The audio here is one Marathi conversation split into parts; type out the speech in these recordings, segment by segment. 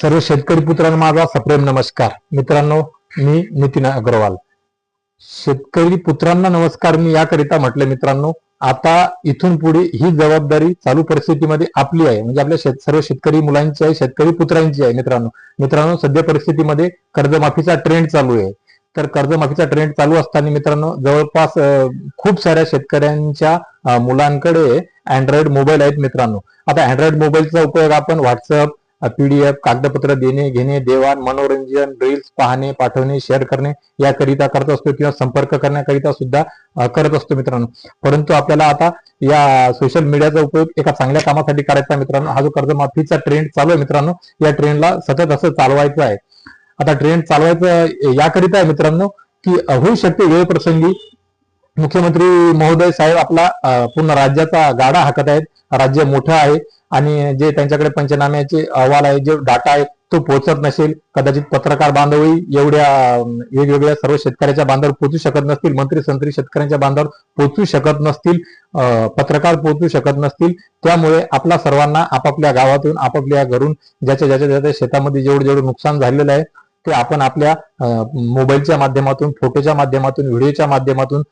सर्व शेतकरी पुत्रांनो माझा सप्रेम नमस्कार. मित्रांनो मी नितीन अग्रवाल. शेतकरी पुत्रांना नमस्कार मी याकरिता म्हटलं मित्रांनो. आता इथून पुढे ही जबाबदारी चालू परिस्थितीमध्ये आपली आहे. म्हणजे आपल्या शेत सर्व शेतकरी मुलांची आहे शेतकरी पुत्रांची आहे मित्रांनो. मित्रांनो सध्या परिस्थितीमध्ये कर्जमाफीचा ट्रेंड चालू आहे. तर कर्जमाफीचा ट्रेंड चालू असताना मित्रांनो जवळपास खूप साऱ्या शेतकऱ्यांच्या मुलांकडे अँड्रॉइड मोबाईल आहेत मित्रांनो. आता अँड्रॉइड मोबाईलचा उपयोग आपण व्हॉट्सअप पीडीएफ कागदपत्र देणे घेणे देवाण मनोरंजन रील्स पाहणे पाठवणे शेअर करणे याकरिता करत असतो किंवा संपर्क करण्याकरिता सुद्धा करत असतो मित्रांनो. परंतु आपल्याला आता या सोशल मीडियाचा उपयोग एका चांगल्या कामासाठी करायचा मित्रांनो. हा जो कर्जमाफीचा ट्रेंड चालू आहे मित्रांनो या ट्रेंडला सतत असं चालवायचं आहे. आता ट्रेंड चालवायचं याकरिता आहे मित्रांनो की होऊ शकते वेळ प्रसंगी. मुख्यमंत्री महोदय साहेब आपला पूर्ण राज्याचा गाडा हाकत आहेत. राज्य मोठं आहे. आणि जे त्यांच्याकडे पंचनाम्याचे अहवाल आहे जे डाटा आहे तो पोहोचत नसेल कदाचित पत्रकार बांधवही एवढ्या वेगवेगळ्या सर्व शेतकऱ्याच्या बांधावर पोहोचू शकत नसतील मंत्री संत्री शेतकऱ्यांच्या बांधावर पोहोचू शकत नसतील पत्रकार पोहोचू शकत नसतील त्यामुळे आपला सर्वांना आपापल्या गावातून आपापल्या घरून ज्याच्या ज्याच्या ज्याच्या शेतामध्ये जेवढं जेवढं नुकसान झालेलं आहे ते आपण आपल्या मोबाईलच्या माध्यमातून फोटोच्या माध्यमातून व्हिडिओच्या माध्यमातून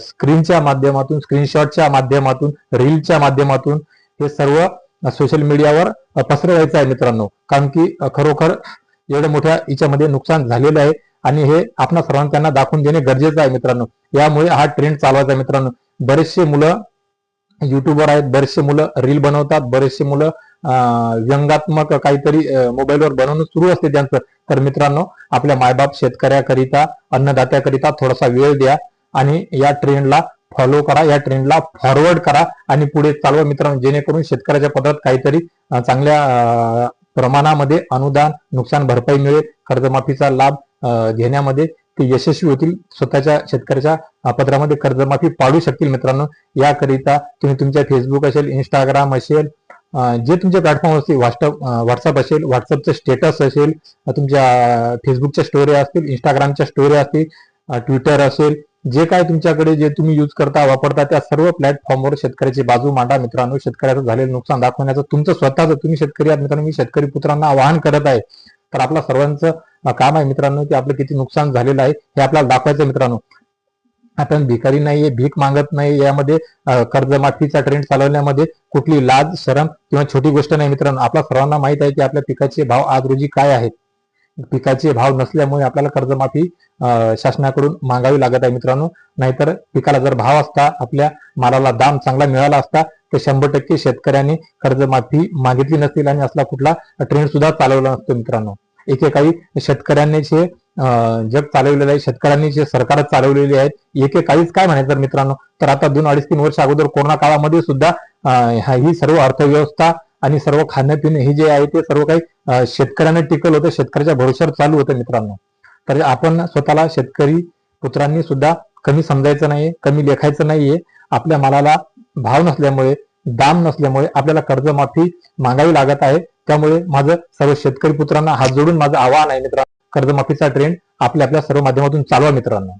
स्क्रीनच्या माध्यमातून स्क्रीनशॉटच्या माध्यमातून रीलच्या माध्यमातून हे सर्व सोशल मीडियावर पसरवायचं आहे मित्रांनो. कारण की खरोखर एवढ्या मोठ्या याच्यामध्ये नुकसान झालेलं आहे आणि हे आपणा सर्वांना त्यांना दाखवून देणे गरजेचं आहे मित्रांनो. यामुळे हा ट्रेंड चालवायचा आहे मित्रांनो. बरेचसे मुलं युट्यूबवर आहेत बरेचसे मुलं रील बनवतात बरेचसे मुलं व्यंगात्मक काहीतरी मोबाईलवर बनवणं सुरू असते त्यांचं. तर मित्रांनो आपल्या मायबाप शेतकऱ्याकरिता अन्नदात्याकरिता थोडासा वेळ द्या आणि या ट्रेंडला फॉलो करा या ट्रेंडला फॉरवर्ड करा आणि पुढे चालवा. मित्रांनो जेणेकरून शेतकऱ्याच्या पदरात काहीतरी चांगल्या प्रमाणामध्ये अनुदान नुकसान भरपाई मिळेल. कर्जमाफीचा लाभ घेण्यामध्ये ते यशस्वी होतील. स्वतःच्या शेतकऱ्याच्या पत्रामध्ये कर्जमाफी पाडू शकतील मित्रांनो. याकरिता तुम्ही तुमच्या फेसबुक असेल इंस्टाग्राम असेल जे तुमचे प्लॅटफॉर्म असतील व्हॉट्सअप व्हॉट्सअप असेल व्हॉट्सअपचं स्टेटस असेल तुमच्या फेसबुकच्या स्टोऱ्या असतील इंस्टाग्रामच्या स्टोऱ्या असतील ट्विटर असेल जे काय तुमच्याकडे जे तुम्ही यूज करता वापरता त्या सर्व प्लॅटफॉर्मवर शेतकऱ्याची बाजू मांडा. मित्रांनो शेतकऱ्याचं झालेलं नुकसान दाखवण्याचं तुमचं स्वतःचं तुम्ही शेतकरी आहात मित्रांनो मी शेतकरी पुत्रांना आवाहन करत आहे. तर आपला सर्वांचं काम आहे मित्रांनो की आपलं किती नुकसान झालेलं आहे हे आपल्याला दाखवायचं मित्रांनो. आपण भिकारी नाहीये भीक मागत नाही यामध्ये कर्जमाफीचा ट्रेंड चालवण्यामध्ये कुठली लाज शरम किंवा छोटी गोष्ट नाही मित्रांनो. आपल्या सर्वांना माहीत आहे की आपल्या पिकाचे भाव आज रोजी काय आहेत. पिकाचे भाव नसल्यामुळे आपल्याला कर्जमाफी अं, शासनाकडून मागावी लागत आहे मित्रांनो. नाहीतर पिकाला जर भाव असता आपल्या मालाला दाम चांगला मिळाला असता तर शंभर टक्के शेतकऱ्यांनी कर्जमाफी मागितली नसतील आणि असला कुठला ट्रेंड सुद्धा चालवला नसतो मित्रांनो. एकेकाळी शेतकऱ्यांनी जे जग चालवलेलं आहे शेतकऱ्यांनी जे सरकार चालवलेली आहेत एकेकाळीच काय म्हणायचं तर मित्रांनो तर आता दोन अडीच तीन वर्ष अगोदर कोरोना काळामध्ये सुद्धा ही सर्व अर्थव्यवस्था आणि सर्व खाणं हे जे आहे ते सर्व काही शेतकऱ्यांना टिकल होतं शेतकऱ्याच्या भरोश्यावर चालू होतं मित्रांनो. तर आपण स्वतःला शेतकरी पुत्रांनी सुद्धा कमी समजायचं नाहीये कमी लेखायचं नाहीये. आपल्या मालाला भाव नसल्यामुळे दाम नसल्यामुळे आपल्याला कर्जमाफी मागावी लागत आहे. त्यामुळे माझं सर्व शेतकरी पुत्रांना हात जोडून माझं आवाहन आहे मित्रांनो. कर्जमाफीचा ट्रेंड आपल्या आपल्या सर्व माध्यमातून चालवा मित्रांनो.